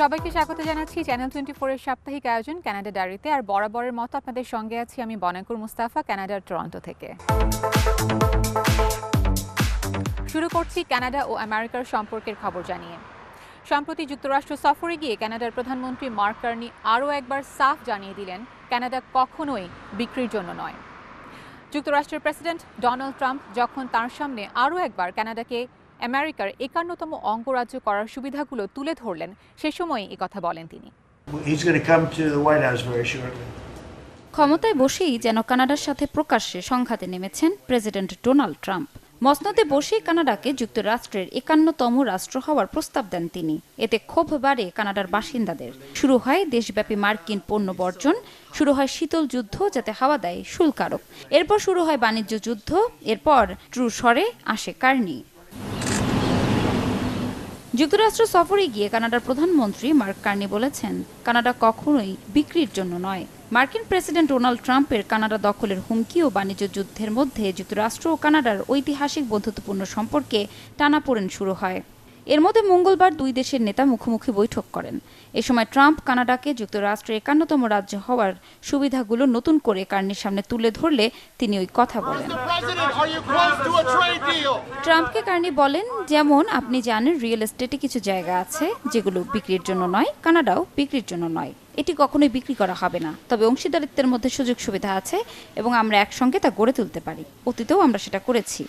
সবাইকে স্বাগত জানাচ্ছি চ্যানেল টোয়েন্টি ফোরের সাপ্তাহিক আয়োজন কানাডা ডায়েরিতে আর বরাবরের মতো আপনাদের সঙ্গে আছি আমি বনাকুর মুস্তাফা কানাডার টরন্টো থেকে। শুরু করছি কানাডা ও আমেরিকার সম্পর্কের খবর জানিয়ে। সম্প্রতি যুক্তরাষ্ট্র সফরে গিয়ে কানাডার প্রধানমন্ত্রী মার্ক কার্নি আরও একবার সাফ জানিয়ে দিলেন কানাডা কখনোই বিক্রির জন্য নয়। যুক্তরাষ্ট্রের প্রেসিডেন্ট ডোনাল্ড ট্রাম্প যখন তার সামনে আরও একবার কানাডাকে আমেরিকার একান্নতম অঙ্গরাজ্য করার সুবিধাগুলো তুলে ধরলেন। সে সময় কথা বলেন তিনি। He's going to come to the White House very shortly. ক্ষমতায় বসেই যেন কানাডার সাথে প্রকাশ্যে সংঘাতে নেমেছেন প্রেসিডেন্ট ডোনাল্ড ট্রাম্প। মসনদে বসেই কানাডাকে যুক্তরাষ্ট্রের একান্নতম রাষ্ট্র হওয়ার প্রস্তাব দেন তিনি। এতে ক্ষোভ বাড়ে কানাডার বাসিন্দাদের। শুরু হয় দেশব্যাপী মার্কিন পণ্য বর্জন শুরু হয় শীতল যুদ্ধ যাতে হাওয়া দেয় শুল্কারক এরপর শুরু হয় বাণিজ্য যুদ্ধ এরপর ট্রু স্বরে আসে কার্নি। যুক্তরাষ্ট্র সফরে গিয়ে কানাডার প্রধানমন্ত্রী মার্ক কার্নি বলেছেন, কানাডা কখনোই বিক্রির জন্য নয়। মার্কিন প্রেসিডেন্ট ডোনাল্ড ট্রাম্পের কানাডা দখলের হুমকি ও বাণিজ্য যুদ্ধের মধ্যে যুক্তরাষ্ট্র ও কানাডার ঐতিহাসিক বন্ধুত্বপূর্ণ সম্পর্কে টানাপোড়েন শুরু হয়। এর মধ্যে মঙ্গলবার দুই দেশের নেতা মুখোমুখি বৈঠক করেন। এ সময় ট্রাম্প কানাডাকে যুক্তরাষ্ট্রের একান্নতম রাজ্য হওয়ার সুবিধাগুলো নতুন করে কার্নির সামনে তুলে ধরলে তিনি ওই কথা বলেন? ট্রাম্পকে কার্নি বলেন যেমন আপনি জানেন রিয়েল এস্টেটে কিছু জায়গা আছে যেগুলো বিক্রির জন্য নয় কানাডাও বিক্রির জন্য নয়। এটি কখনোই বিক্রি করা হবে না। তবে অংশীদারিত্বের মধ্যে সুযোগ সুবিধা আছে এবং আমরা একসঙ্গে তা গড়ে তুলতে পারি। অতীতেও আমরা সেটা করেছি.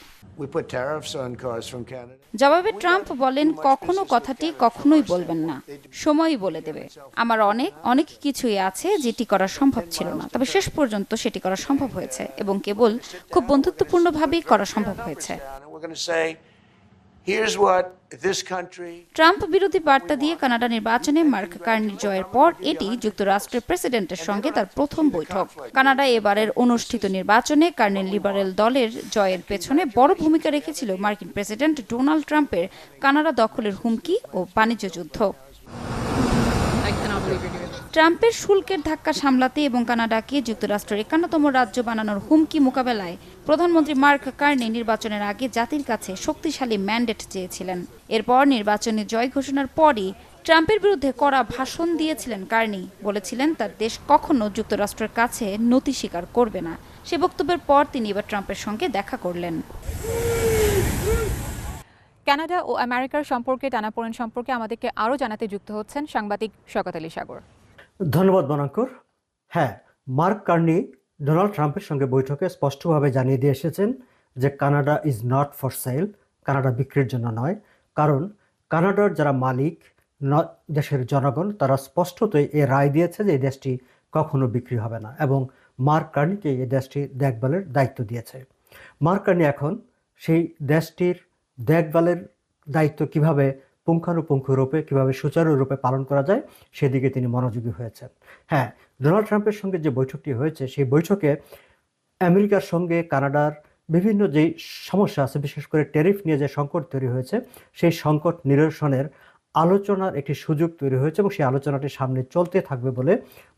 জবাবে ট্রাম্প বলেন কখনো কথাটি কখনোই বলবেন না। সময়ই বলে দেবে। আমার অনেক অনেক কিছুই আছে যেটি করা সম্ভব ছিল না। তবে শেষ পর্যন্ত সেটি করা সম্ভব হয়েছে এবং কেবল খুব বন্ধুত্বপূর্ণভাবেই করা সম্ভব হয়েছে। ট্রাম্প বিরোধী বার্তা দিয়ে কানাডা নির্বাচনে মার্ক কার্নির জয়ের পর এটি যুক্তরাষ্ট্রের প্রেসিডেন্টের সঙ্গে তার প্রথম বৈঠক। কানাডা এবারের অনুষ্ঠিত নির্বাচনে কার্নির লিবারেল দলের জয়ের পেছনে বড় ভূমিকা রেখেছিল মার্কিন প্রেসিডেন্ট ডোনাল্ড ট্রাম্পের কানাডা দখলের হুমকি ও বাণিজ্য যুদ্ধ। ট্রাম্পের শুল্কের ধাক্কা সামলাতে এবং কানাডাকে যুক্তরাষ্ট্রের একান্নতম রাজ্য বানানোর হুমকি মোকাবেলায় প্রধানমন্ত্রী মার্ক কার্নি নির্বাচনের আগে জাতির কাছে শক্তিশালী ম্যান্ডেট চেয়েছিলেন। এরপর নির্বাচনে জয় ঘোষণার পরই ট্রাম্পের বিরুদ্ধে কড়া ভাষণ দিয়েছিলেন কার্নি। বলেছিলেন, তার দেশ কখনো যুক্তরাষ্ট্রের কাছে নতি স্বীকার করবে না। সে বক্তব্যের পর তিনি এবার ট্রাম্পের সঙ্গে দেখা করলেন। কানাডা ও আমেরিকার সম্পর্কে, টানাপোড়েন সম্পর্কে আমাদেরকে আরও জানাতে যুক্ত হচ্ছেন সাংবাদিক শকত আলী সাগর। ধন্যবাদ, বনাঙ্কুর। হ্যাঁ মার্ক কার্নি ডোনাল্ড ট্রাম্পের সঙ্গে বৈঠকে স্পষ্টভাবে জানিয়ে দিয়ে এসেছেন যে Canada is not for sale Canada বিক্রির জন্য নয়। কারণ কানাডার যারা মালিক দেশের জনগণ, তারা স্পষ্টতই এ রায় দিয়েছে যে এই দেশটি কখনো বিক্রি হবে না এবং মার্ক কার্নিকে এই দেশটি দেখভালের দায়িত্ব দিয়েছে। মার্ক কার্নি এখন সেই দেশটির দেখভালের দায়িত্ব কীভাবে পুঙ্খানুপুঙ্খ রূপে কীভাবে সুচারুরূপে পালন করা যায়, সেদিকে তিনি মনোযোগী হয়েছেন। হ্যাঁ ডোনাল্ড ট্রাম্পের সঙ্গে যে বৈঠকটি হয়েছে, সেই বৈঠকে আমেরিকার সঙ্গে কানাডার বিভিন্ন যে সমস্যা আছে, বিশেষ করে ট্যারিফ নিয়ে যে সংকট তৈরি হয়েছে, সেই সংকট নিরসনের আলোচনার একটি সুযোগ তৈরি হয়েছে এবং সেই আলোচনাটি সামনে চলতে থাকবে বলে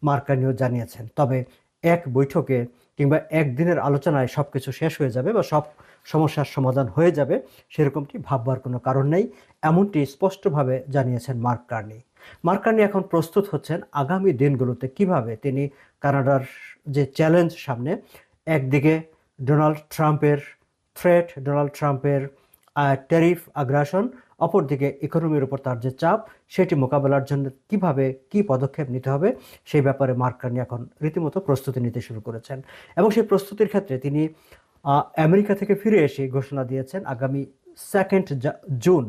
মার্কানিও জানিয়েছেন। তবে এক বৈঠকে কিংবা একদিনের আলোচনায় সব কিছু শেষ হয়ে যাবে বা সব সমস্যার সমাধান হয়ে যাবে, সেরকমটি ভাববার কোনো কারণ নেই, এমনটি স্পষ্টভাবে জানিয়েছেন মার্ক কার্নি। মার্ক কার্নি এখন প্রস্তুত হচ্ছেন আগামী দিনগুলোতে কীভাবে তিনি কানাডার যে চ্যালেঞ্জ সামনে, একদিকে ডোনাল্ড ট্রাম্পের থ্রেট, ডোনাল্ড ট্রাম্পের ট্যারিফ আগ্রাসন অপরদিকে ইকোনমির উপর তার যে চাপ, সেটি মোকাবেলার জন্য কীভাবে কি পদক্ষেপ নিতে হবে, সেই ব্যাপারে মার্ক কার্নি এখন রীতিমতো প্রস্তুতি নিতে শুরু করেছেন। এবং সেই প্রস্তুতির ক্ষেত্রে তিনি আমেরিকা থেকে ফিরে এসে ঘোষণা দিয়েছেন, আগামী সেকেন্ড জুন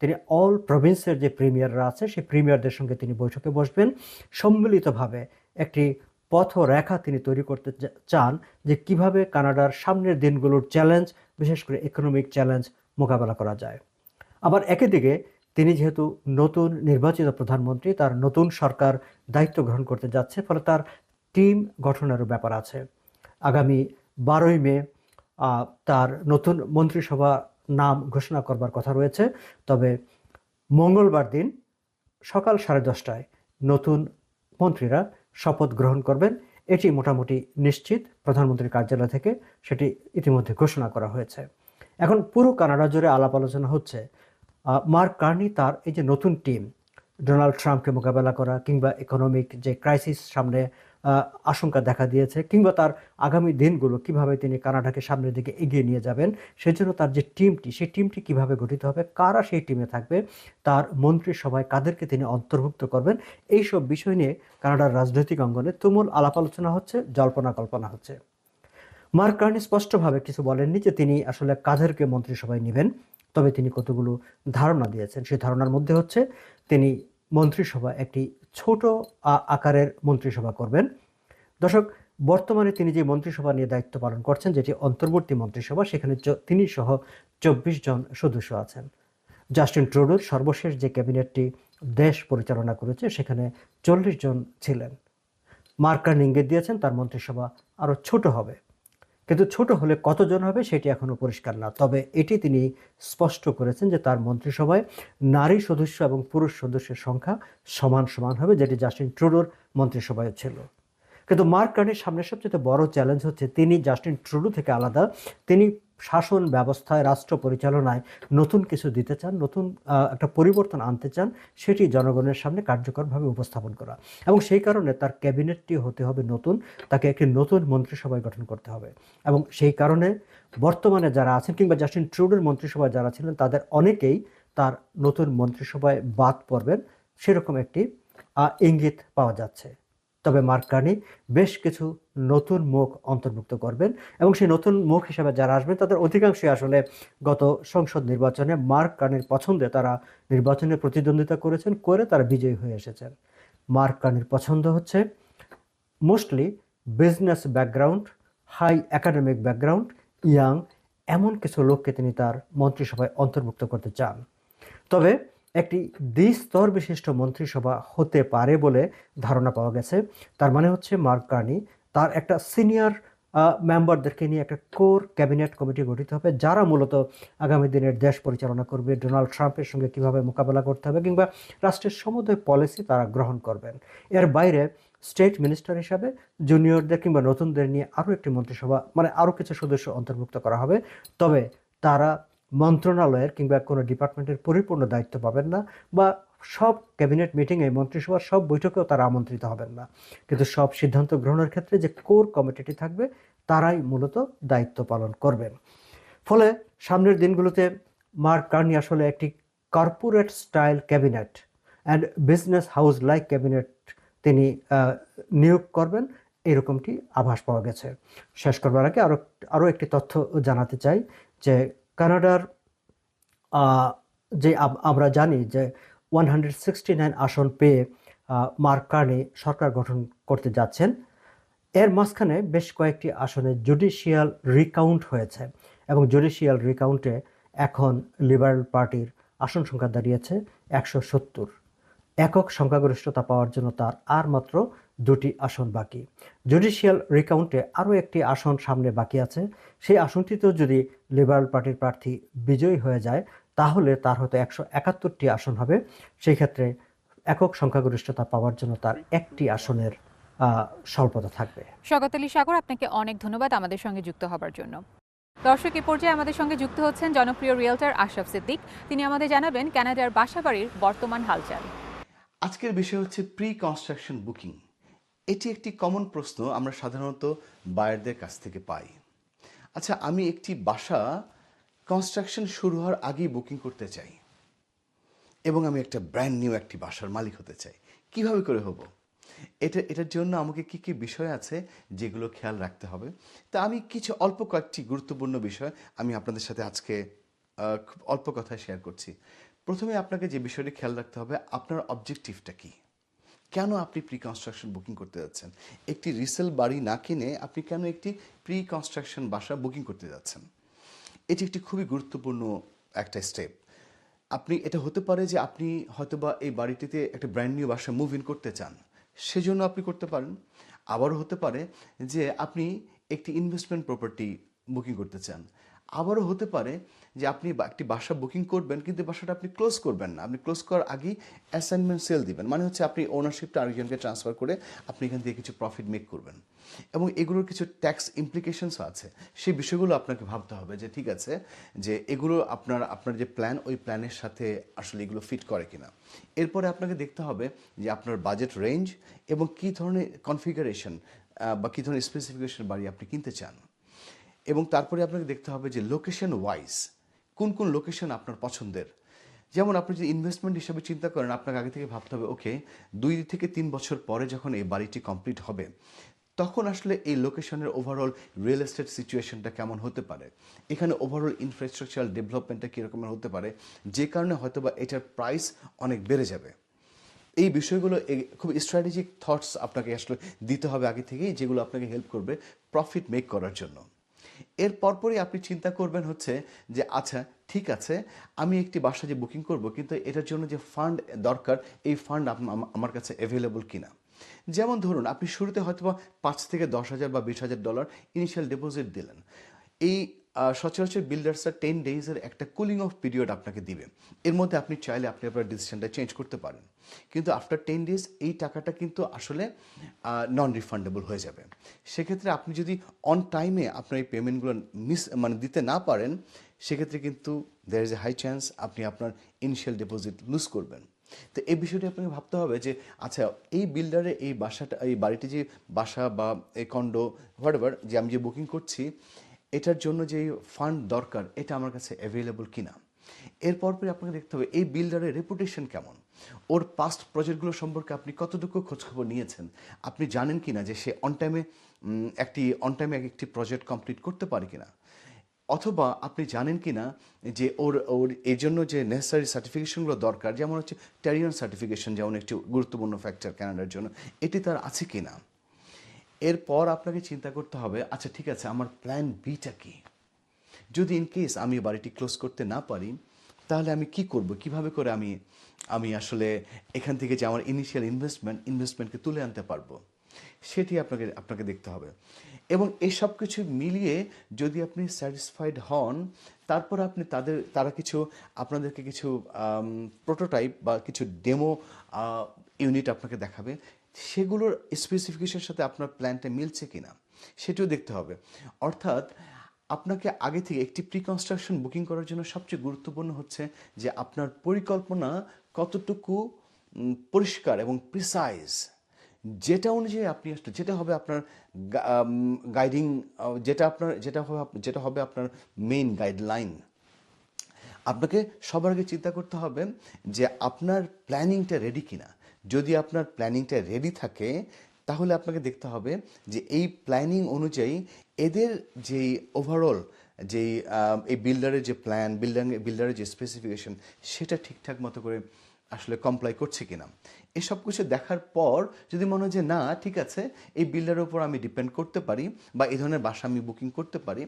তিনি অল প্রভিন্সের যে প্রিমিয়াররা আছে, সেই প্রিমিয়ারদের সঙ্গে তিনি বৈঠকে বসবেন। সম্মিলিতভাবে একটি পথরেখা তিনি তৈরি করতে চান যে কীভাবে কানাডার সামনের দিনগুলোর চ্যালেঞ্জ বিশেষ করে ইকোনমিক চ্যালেঞ্জ মোকাবেলা করা যায়। আবার একই দিকে তিনি যেহেতু নতুন নির্বাচিত প্রধানমন্ত্রী, তার নতুন সরকার দায়িত্ব গ্রহণ করতে যাচ্ছে, ফলে তার টিম গঠনেরও ব্যাপার আছে। আগামী বারোই মে তার নতুন মন্ত্রিসভা নাম ঘোষণা করবার কথা রয়েছে। তবে মঙ্গলবার দিন সকাল সাড়ে দশটায় নতুন মন্ত্রীরা শপথ গ্রহণ করবেন। এটি মোটামুটি নিশ্চিত প্রধানমন্ত্রীর কার্যালয় থেকে, সেটি ইতিমধ্যে ঘোষণা করা হয়েছে। এখন পুরো কানাডা জুড়ে আলাপ আলোচনা হচ্ছে। মার্ক কার্নি তার এই যে নতুন টিম, ডোনাল্ড ট্রাম্পকে মোকাবেলা করা কিংবা ইকোনমিক যে ক্রাইসিস সামনে আশঙ্কা দেখা দিয়েছে কিংবা তার আগামী দিনগুলো কীভাবে তিনি কানাডাকে সামনের দিকে এগিয়ে নিয়ে যাবেন, সেজন্য তার যে টিমটি, সেই টিমটি কীভাবে গঠিত হবে, কারা সেই টিমে থাকবে, তার মন্ত্রিসভায় কাদেরকে তিনি অন্তর্ভুক্ত করবেন, এইসব বিষয় নিয়ে কানাডার রাজনৈতিক অঙ্গনে তুমুল আলাপ আলোচনা হচ্ছে, জল্পনা কল্পনা হচ্ছে। মার্ক কার্নি স্পষ্টভাবে কিছু বলেননি যে তিনি আসলে কাদেরকে মন্ত্রিসভায় নেবেন। তবে তিনি কতগুলো ধারণা দিয়েছেন সেই ধারণার মধ্যে হচ্ছে তিনি মন্ত্রিসভা একটি ছোট আকারের মন্ত্রিসভা করবেন। দর্শক, বর্তমানে তিনি যে মন্ত্রিসভা নিয়ে দায়িত্ব পালন করছেন, যেটি অন্তর্বর্তী মন্ত্রিসভা, সেখানে তিনি সহ চব্বিশ জন সদস্য আছেন। জাস্টিন ট্রুডোর সর্বশেষ যে ক্যাবিনেটটি দেশ পরিচালনা করেছে, সেখানে চল্লিশ জন ছিলেন। মার্কার ইঙ্গিত দিয়েছেন, তার মন্ত্রিসভা আরও ছোট হবে। কিন্তু ছোট হলে কতজন হবে সেটি এখনও পরিষ্কার না। তবে এটি তিনি স্পষ্ট করেছেন যে তার মন্ত্রিসভায় নারী সদস্য এবং পুরুষ সদস্যের সংখ্যা সমান সমান হবে, যেটি জাস্টিন ট্রুডোর মন্ত্রিসভায় ছিল। কিন্তু মার্ক কার্নির সামনে সবচেয়ে বড় চ্যালেঞ্জ হচ্ছে তিনি জাস্টিন ট্রুডো থেকে আলাদা। তিনি শাসন ব্যবস্থায়, রাষ্ট্র পরিচালনায় নতুন কিছু দিতে চান, নতুন একটা পরিবর্তন আনতে চান, সেটি জনগণের সামনে কার্যকরভাবে উপস্থাপন করা। এবং সেই কারণে তার ক্যাবিনেটটি হতে হবে নতুন, তাকে একটি নতুন মন্ত্রিসভায় গঠন করতে হবে। এবং সেই কারণে বর্তমানে যারা আছেন কিংবা জাস্টিন ট্রুডোর মন্ত্রিসভায় যারা ছিলেন, তাদের অনেকেই তার নতুন মন্ত্রিসভায় বাদ পড়বেন, সেরকম একটি ইঙ্গিত পাওয়া যাচ্ছে। তবে মার্ক কার্নি বেশ কিছু নতুন মুখ অন্তর্ভুক্ত করবেন এবং সেই নতুন মুখ হিসেবে যারা আসবেন, তাদের অধিকাংশই আসলে গত সংসদ নির্বাচনে মার্ক কানির পছন্দে তারা নির্বাচনে প্রতিদ্বন্দ্বিতা করেছেন, করে তারা বিজয়ী হয়ে এসেছেন। মার্ক কানির পছন্দ হচ্ছে mostly business background, high academic background, young, এমন কিছু লোককে তিনি তার মন্ত্রিসভায় অন্তর্ভুক্ত করতে চান। তবে একটি দ্বিস্তর বিশিষ্ট মন্ত্রিসভা হতে পারে বলে ধারণা পাওয়া গেছে। তার মানে হচ্ছে মার্ক কার্নি তার একটা সিনিয়র মেম্বারদেরকে নিয়ে একটা কোর ক্যাবিনেট কমিটি গঠিত হবে, যারা মূলত আগামী দিনের দেশ পরিচালনা করবে, ডোনাল্ড ট্রাম্পের সঙ্গে কীভাবে মোকাবেলা করতে হবে কিংবা রাষ্ট্রের সমুদয় পলিসি তারা গ্রহণ করবেন। এর বাইরে স্টেট মিনিস্টার হিসাবে জুনিয়রদের কিংবা নতুনদের নিয়ে আরও একটি মন্ত্রিসভা মানে আরও কিছু সদস্য অন্তর্ভুক্ত করা হবে। তবে তারা মন্ত্রণালয়ের কিংবা কোনো ডিপার্টমেন্টের পরিপূর্ণ দায়িত্ব পাবেন না বা সব ক্যাবিনেট মিটিংয়ে মন্ত্রিসভার সব বৈঠকেও তারা আমন্ত্রিত হবেন না। কিন্তু সব সিদ্ধান্ত গ্রহণের ক্ষেত্রে যে কোর কমিটিটি থাকবে, তারাই মূলত দায়িত্ব পালন করবেন। ফলে সামনের দিনগুলোতে মার্ক কার্নি আসলে একটি corporate style cabinet and business house like cabinet তিনি নিয়োগ করবেন, এরকমটি আভাস পাওয়া গেছে। শেষ করবার আগে আরও আরও একটি তথ্য জানাতে চাই যে কানাডার যে আমরা জানি যে ওয়ান হান্ড্রেড সিক্সটি নাইন আসন পেয়ে মার্ক কার্নি সরকার গঠন করতে যাচ্ছেন। এর মাঝখানে বেশ কয়েকটি আসনে জুডিশিয়াল রিকাউন্ট হয়েছে এবং জুডিশিয়াল রিকাউন্টে এখন লিবারেল পার্টির আসন সংখ্যা দাঁড়িয়েছে একশো সত্তর। একক সংখ্যাগরিষ্ঠতা পাওয়ার জন্য তার আর মাত্র দুটি আসন বাকি। জুডিশিয়াল রিকাউন্টে আরও একটি আসন সামনে বাকি আছে। সেই আসনটিতেও যদি লিবারেল পার্টির প্রার্থী বিজয়ী হয়ে যায় তাহলে তার হয়তো একশো একাত্তরটি আসন হবে। সেই ক্ষেত্রে একক সংখ্যাগরিষ্ঠতা পাওয়ার জন্য তার একটি আসনের স্বল্পতা থাকবে। স্বাগত আলী সাগর আপনাকে অনেক ধন্যবাদ আমাদের সঙ্গে যুক্ত হবার জন্য। দর্শক এ পর্যায়ে আমাদের সঙ্গে যুক্ত হচ্ছেন জনপ্রিয় রিয়েলটার আশরাফ সিদ্দিক। তিনি আমাদের জানাবেন কানাডার বাসাবাড়ির বর্তমান হালচাল। আজকের বিষয় হচ্ছে প্রি কনস্ট্রাকশন বুকিং এটি একটি কমন প্রশ্ন আমরা সাধারণত বায়ারদের কাছ থেকে পাই। আচ্ছা আমি একটি বাসা কনস্ট্রাকশন শুরু হওয়ার আগেই বুকিং করতে চাই এবং আমি একটা ব্র্যান্ড নিউ একটি বাসার মালিক হতে চাই। কীভাবে করে হব? এটা, এটার জন্য আমাকে কি কি বিষয় আছে যেগুলো খেয়াল রাখতে হবে? তা আমি কিছু অল্প কয়েকটি গুরুত্বপূর্ণ বিষয় আমি আপনাদের সাথে আজকে খুব অল্প কথায় শেয়ার করছি। প্রথমে আপনাকে যে বিষয়টি খেয়াল রাখতে হবে, আপনার অবজেক্টিভটা কি? কেন আপনি প্রি কনস্ট্রাকশন বুকিং করতে যাচ্ছেন? একটি রিসেল বাড়ি না কিনে আপনি কেন একটি প্রি কনস্ট্রাকশন বাসা বুকিং করতে যাচ্ছেন? এটি একটি খুবই গুরুত্বপূর্ণ একটা স্টেপ আপনি, এটা হতে পারে যে আপনি হয়তোবা এই বাড়িটিতে একটা ব্র্যান্ড নিউ বাসা মুভ ইন করতে চান। সেজন্য আপনি করতে পারেন। আবারও হতে পারে যে আপনি একটি ইনভেস্টমেন্ট প্রপার্টি বুকিং করতে চান। আবারও হতে পারে যে আপনি একটি বাসা বুকিং করবেন, কিন্তু বাসাটা আপনি ক্লোজ করবেন না। আপনি ক্লোজ করার আগেই অ্যাসাইনমেন্ট সেল দিবেন। মানে হচ্ছে আপনি ওনারশিপটা আরেকজনকে ট্রান্সফার করে আপনি এখান থেকে কিছু প্রফিট মেক করবেন। এবং এগুলোর কিছু ট্যাক্স ইমপ্লিকেশনসও আছে। সেই বিষয়গুলো আপনাকে ভাবতে হবে যে ঠিক আছে, যে এগুলো আপনার আপনার যে প্ল্যান ওই প্ল্যানের সাথে আসলে এগুলো ফিট করে কিনা। এরপরে আপনাকে দেখতে হবে যে আপনার বাজেট রেঞ্জ এবং কী ধরনের কনফিগারেশন বা কী ধরনের স্পেসিফিকেশন বাড়ি আপনি কিনতে চান। এবং তারপরে আপনাকে দেখতে হবে যে লোকেশন ওয়াইজ কোন কোন লোকেশন আপনার পছন্দের। যেমন আপনি যদি ইনভেস্টমেন্ট হিসেবে চিন্তা করেন, আপনাকে আগে থেকে ভাবতে হবে ওকে দুই থেকে তিন বছর পরে যখন এই বাড়িটি কমপ্লিট হবে, তখন আসলে এই লোকেশনের ওভারঅল রিয়েল এস্টেট সিচুয়েশনটা কেমন হতে পারে? এখানে ওভারঅল ইনফ্রাস্ট্রাকচারাল ডেভেলপমেন্টটা কীরকমের হতে পারে? যে কারণে হয়তোবা এটার প্রাইস অনেক বেড়ে যাবে। এই বিষয়গুলো খুব স্ট্র্যাটেজিক থটস আপনাকে আসলে দিতে হবে আগে থেকেই, যেগুলো আপনাকে হেল্প করবে প্রফিট মেক করার জন্য। এর পরপরই আপনি চিন্তা করবেন হচ্ছে যে আচ্ছা ঠিক আছে, আমি একটি বাসা যে বুকিং করব, কিন্তু এটার জন্য যে ফান্ড দরকার, এই ফান্ড আমার কাছে অ্যাভেলেবল কিনা? যেমন ধরুন, আপনি শুরুতে হয়তো পাঁচ থেকে দশ হাজার বা বিশ হাজার ডলার ইনিশিয়াল ডিপোজিট দিলেন। এই সচরাচর বিল্ডার্সরা টেন ডেইজের একটা কুলিং অফ পিরিয়ড আপনাকে দিবে। এর মধ্যে আপনি চাইলে আপনি আপনার ডিসিশনটা চেঞ্জ করতে পারেন। কিন্তু আফটার টেন ডেজ এই টাকাটা কিন্তু আসলে নন রিফান্ডেবল হয়ে যাবে। সেক্ষেত্রে আপনি যদি অন টাইমে আপনার এই পেমেন্টগুলো মিস মানে দিতে না পারেন, সেক্ষেত্রে কিন্তু there is a high chance আপনি আপনার ইনিশিয়াল ডিপোজিট লুজ করবেন। তো এই বিষয়টি আপনাকে ভাবতে হবে যে আচ্ছা এই বিল্ডারে এই বাসাটা, এই বাড়িটি যে বাসা বা এই কন্ডো হোয়াট যে আমি যে বুকিং করছি এটার জন্য যে ফান্ড দরকার, এটা আমার কাছে অ্যাভেলেবল কিনা? এরপর পরে আপনাকে দেখতে হবে, এই বিল্ডারের রেপুটেশন কেমন? ওর পাস্ট প্রজেক্টগুলো সম্পর্কে আপনি কতটুকু খোঁজখবর নিয়েছেন? আপনি জানেন কি না যে সে অন টাইমে একটি অন টাইমে একটি প্রজেক্ট কমপ্লিট করতে পারে কিনা? অথবা আপনি জানেন কি না যে ওর ওর এই জন্য যে নেসেসারি সার্টিফিকেশনগুলো দরকার, যেমন হচ্ছে ট্যারিয়ন সার্টিফিকেশন যেমন একটি গুরুত্বপূর্ণ ফ্যাক্টর ক্যানাডার জন্য, এটি তার আছে কি না এরপর আপনাকে চিন্তা করতে হবে আচ্ছা ঠিক আছে, আমার প্ল্যান বিটা কি? যদি ইন কেস আমি বাড়িটি ক্লোজ করতে না পারি, তাহলে আমি কি করব? কীভাবে করে আমি আমি আসলে এখান থেকে যে আমার ইনিশিয়াল ইনভেস্টমেন্ট ইনভেস্টমেন্টকে তুলে আনতে পারব? সেটি আপনাকে আপনাকে দেখতে হবে। এবং এই সব কিছু মিলিয়ে যদি আপনি স্যাটিসফাইড হন, তারপর আপনি তাদের, তারা কিছু, আপনাদেরকে কিছু প্রোটোটাইপ বা কিছু ডেমো ইউনিট আপনাকে দেখাবে। সেগুলোর স্পেসিফিকেশনের সাথে আপনার প্ল্যানটা মিলছে কিনা, সেটিও দেখতে হবে। অর্থাৎ, আপনাকে আগে থেকে একটি প্রি কনস্ট্রাকশন বুকিং করার জন্য সবচেয়ে গুরুত্বপূর্ণ হচ্ছে যে আপনার পরিকল্পনা কতটুকু পরিষ্কার এবং প্রিসাইজ যেটা অনুযায়ী আপনি আসলে, যেটা হবে আপনার গাইডিং যেটা আপনার, যেটা হবে যেটা হবে আপনার মেইন গাইডলাইন আপনাকে সবার আগে চিন্তা করতে হবে যে আপনার প্ল্যানিংটা রেডি কিনা। যদি আপনার প্ল্যানিংটা রেডি থাকে, তাহলে আপনাকে দেখতে হবে যে এই প্ল্যানিং অনুযায়ী এদের যেই ওভারঅল যেই এই বিল্ডারের যে প্ল্যান বিল্ডার বিল্ডারের যে স্পেসিফিকেশন সেটা ঠিকঠাক মতো করে আসলে কমপ্লাই করছে কিনা। এসব কিছু দেখার পর যদি মনে হয় যে না, ঠিক আছে, এই বিল্ডারের উপর আমি ডিপেন্ড করতে পারি বা এই ধরনের বাসা আমি বুকিং করতে পারি,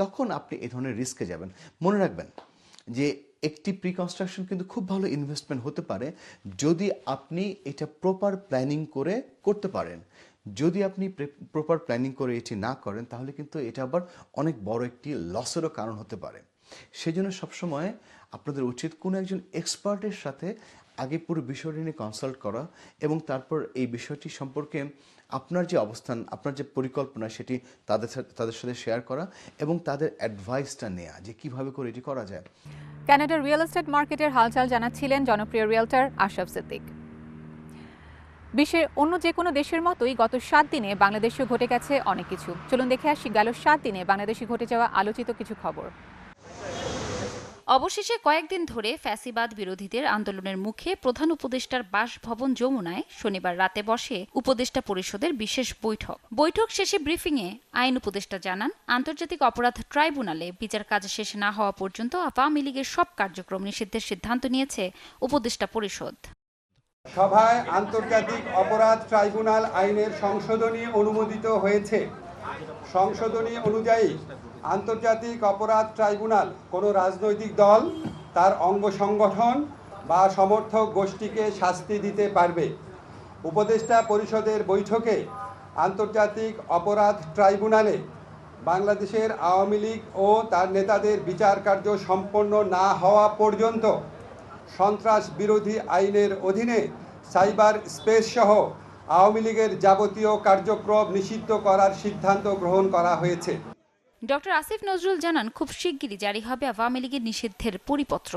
তখন আপনি এই ধরনের রিস্কে যাবেন। মনে রাখবেন যে একটি প্রি কনস্ট্রাকশন কিন্তু খুব ভালো ইনভেস্টমেন্ট হতে পারে যদি আপনি এটা প্রপার প্ল্যানিং করে করতে পারেন। যদি আপনি প্রপার প্ল্যানিং করে এটি না করেন, তাহলে কিন্তু এটা আবার অনেক বড় একটি লসেরও কারণ হতে পারে। সেজন্য সবসময় আপনাদের উচিত কোনো একজন এক্সপার্টের সাথে আগে পুরো বিষয়টি নিয়ে কনসাল্ট করা এবং তারপর এই বিষয়টি সম্পর্কে আপনার যে অবস্থান, আপনার যে পরিকল্পনা সেটি তাদের তাদের সাথে শেয়ার করা এবং তাদের অ্যাডভাইসটা নেওয়া যে কীভাবে করে এটি করা যায়। কানাডার রিয়েল এস্টেট মার্কেটের হালচাল জানাচ্ছিলেন জনপ্রিয় রিয়েলটার আশরাফ সিদ্দিক। বিশ্বের অন্য যে কোনো দেশের মতোই গত সাত দিনে বাংলাদেশেও ঘটে গেছে অনেক কিছু। চলুন দেখে আসি গেল সাত দিনে বাংলাদেশে ঘটে যাওয়া আলোচিত কিছু খবর। অবশেষে কয়েকদিন ধরে ফ্যাসিবাদ বিরোধীদের আন্দোলনের মুখে প্রধান উপদেষ্টার বাসভবন যমুনায় শনিবার রাতে বসে উপদেষ্টা পরিষদের বিশেষ বৈঠক। বৈঠক শেষে ব্রিফিংয়ে আইন উপদেষ্টা জানান, আন্তর্জাতিক অপরাধ ট্রাইব্যুনালে বিচার কাজ শেষ না হওয়া পর্যন্ত আওয়ামী লীগের সব কার্যক্রম নিষিদ্ধের সিদ্ধান্ত নিয়েছে উপদেষ্টা পরিষদ। সভায় আন্তর্জাতিক অপরাধ ট্রাইব্যুনাল আইনের সংশোধনী অনুমোদিত হয়েছে। সংশোধনী অনুযায়ী আন্তর্জাতিক অপরাধ ট্রাইব্যুনাল, কোনো রাজনৈতিক দল তার অঙ্গ সংগঠন বা সমর্থক গোষ্ঠীকে শাস্তি দিতে পারবে। উপদেষ্টা পরিষদের বৈঠকে আন্তর্জাতিক অপরাধ ট্রাইব্যুনালে বাংলাদেশের আওয়ামী লীগ ও তার নেতাদের বিচার কার্য সম্পন্ন না হওয়া পর্যন্ত সন্ত্রাস বিরোধী আইনের অধীনে সাইবার স্পেস সহ আওয়ামী লীগের যাবতীয় কার্যক্রম নিষিদ্ধ করার সিদ্ধান্ত গ্রহণ করা হয়েছে। ডক্টর আসিফ নজরুল জানান খুব শিগগিরই জারি হবে আওয়ামী লীগের নিষিদ্ধের পরিপত্র।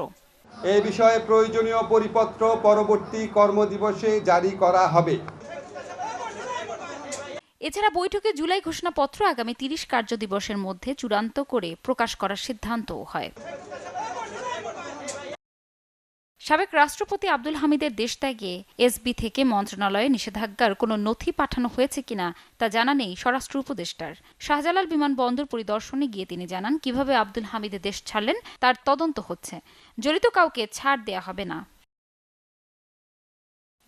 এ বিষয়ে প্রয়োজনীয় পরিপত্র পরবর্তী কর্মদিবসে জারি করা হবে। এছাড়া বৈঠকে জুলাই ঘোষণাপত্র আগামী তিরিশ কার্যদিবসের মধ্যে চূড়ান্ত করে প্রকাশ করার সিদ্ধান্তও হয়। সাবেক রাষ্ট্রপতি আব্দুল হামিদের দেশ ত্যাগে এসবি থেকে মন্ত্রণালয়ে নিষেধাজ্ঞার কোনো নথি পাঠানো হয়েছে কিনা তা জানা নেই স্বরাষ্ট্র উপদেষ্টার। শাহজালাল বিমানবন্দর পরিদর্শনে গিয়ে তিনি জানান, কীভাবে আব্দুল হামিদের দেশ ছাড়লেন তার তদন্ত হচ্ছে। জড়িত কাউকে ছাড় দেয়া হবে না।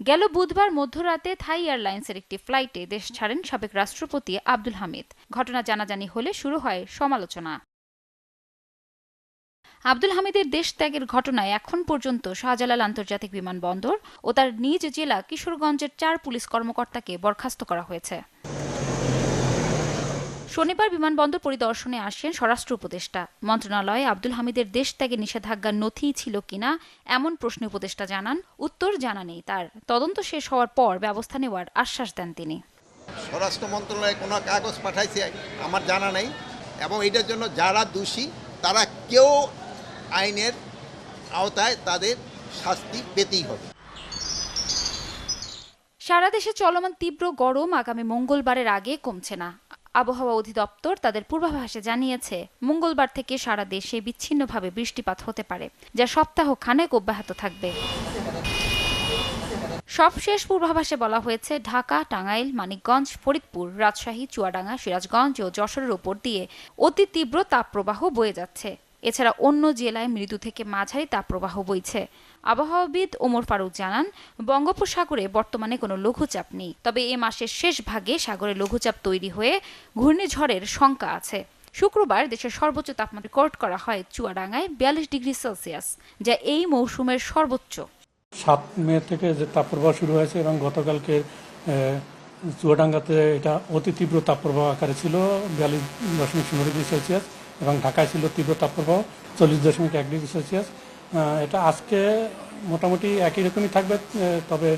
গেল বুধবার মধ্যরাতে থাই এয়ারলাইন্সের একটি ফ্লাইটে দেশ ছাড়েন সাবেক রাষ্ট্রপতি আব্দুল হামিদ। ঘটনা জানাজানি হলে শুরু হয় সমালোচনা। আব্দুল হামিদের দেশ ত্যাগের ঘটনায় এখন পর্যন্ত শাহজালাল আন্তর্জাতিক বিমানবন্দর ও তার নিজ জেলা কিশোরগঞ্জের চার পুলিশ কর্মকর্তাকে বরখাস্ত করা হয়েছে। শনিবার বিমানবন্দর পরিদর্শনে আসেন স্বরাষ্ট্র উপদেষ্টা। মন্ত্রণালয়ে আব্দুল হামিদের দেশ ত্যাগে নিষেধাজ্ঞার নথি ছিল কিনা এমন প্রশ্ন উপদেষ্টা জানান। উত্তর জানা নেই তার। তদন্ত শেষ হওয়ার পর ব্যবস্থা নেওয়ার আশ্বাস দেন তিনি। স্বরাষ্ট্র মন্ত্রণালয়ে কোনো কাগজ পাঠাইছে, আমার জানা নেই। এবং এটার জন্য যারা দোষী, তারা কেউ আইনের আওতায় তাদের শাস্তি পেতেই হবে। সারা দেশে চলমান তীব্র গরম আগামী মঙ্গলবারের আগে কমছে না। আবহাওয়া অধিদপ্তর তাদের পূর্বাভাসে জানিয়েছে, মঙ্গলবার থেকে সারা দেশে বিচ্ছিন্নভাবে বৃষ্টিপাত হতে পারে, যা সপ্তাহ খানেক অব্যাহত থাকবে। সবশেষ পূর্বাভাসে বলা হয়েছে, ঢাকা, টাঙ্গাইল, মানিকগঞ্জ, ফরিদপুর, রাজশাহী, চুয়াডাঙ্গা, সিরাজগঞ্জ ও যশোরের ওপর দিয়ে অতি তীব্র তাপপ্রবাহ বয়ে যাচ্ছে। এছাড়া অন্য জেলায় মৃদু থেকে মাঝারি তাপপ্রবাহ বইছে। আবহাওয়াবিদ ওমর ফারুক জানান, বঙ্গোপসাগরে বর্তমানে কোনো লঘুচাপ নেই। তবে এ মাসের শেষ ভাগে সাগরে লঘুচাপ তৈরি হয়ে ঘূর্ণিঝড়ের শঙ্কা আছে। শুক্রবার দেশের সর্বোচ্চ তাপমাত্রা রেকর্ড করা হয় চুয়াডাঙ্গায় বিয়াল্লিশ ডিগ্রি সেলসিয়াস, যা এই মৌসুমের সর্বোচ্চ। সাত মে থেকে যে তাপপ্রবাহ শুরু হয়েছে এবং গতকালকে চুয়াডাঙ্গাতে এটা অতি তীব্র তাপপ্রবাহ আকারে ছিল বিয়াল্লিশ দশমিক শূন্য ডিগ্রি সেলসিয়াস। এবং ঢাকায় ছিল তীব্র তাপপ্রবাহ চল্লিশ দশমিক এক ডিগ্রি সেলসিয়াস। এটা আজকে মোটামুটি একই রকমই থাকবে তবে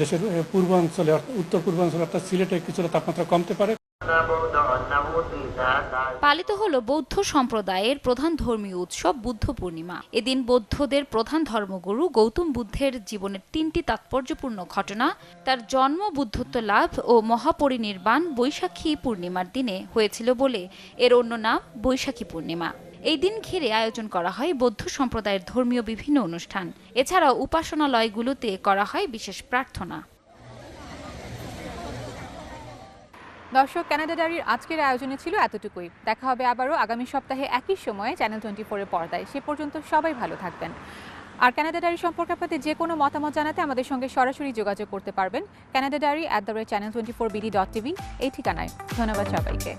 দেশের পূর্বাঞ্চলে উত্তর পূর্বাঞ্চলে অর্থাৎ সিলেটে কিছুটা তাপমাত্রা কমতে পারে। পালিত হল বৌদ্ধ সম্প্রদায়ের প্রধান ধর্মীয় উৎসব বুদ্ধ পূর্ণিমা। এদিন বৌদ্ধদের প্রধান ধর্মগুরু গৌতম বুদ্ধের জীবনের তিনটি তাৎপর্যপূর্ণ ঘটনা, তার জন্ম, বুদ্ধত্ব লাভ ও মহাপরিনির্বাণ বৈশাখী পূর্ণিমার দিনে হয়েছিল বলে এর অন্য নাম বৈশাখী পূর্ণিমা। এই দিন ঘিরে আয়োজন করা হয় বৌদ্ধ সম্প্রদায়ের ধর্মীয় বিভিন্ন অনুষ্ঠান। এছাড়াও উপাসনালয়গুলোতে করা হয় বিশেষ প্রার্থনা। দর্শক, কানাডা ডারির আজকের আয়োজনে ছিল এতটুকুই। দেখা হবে আবারও আগামী সপ্তাহে একই সময়ে চ্যানেল টোয়েন্টি ফোরে পর্দায়। সে পর্যন্ত সবাই ভালো থাকবেন। আর ক্যানাডা ডায়েরি সম্পর্কে আপনাদের যে কোনো মতামত জানাতে আমাদের সঙ্গে সরাসরি যোগাযোগ করতে পারবেন। Canada diary at the rate channel twenty four BD dot TV এই ঠিকানায়। ধন্যবাদ সবাইকে।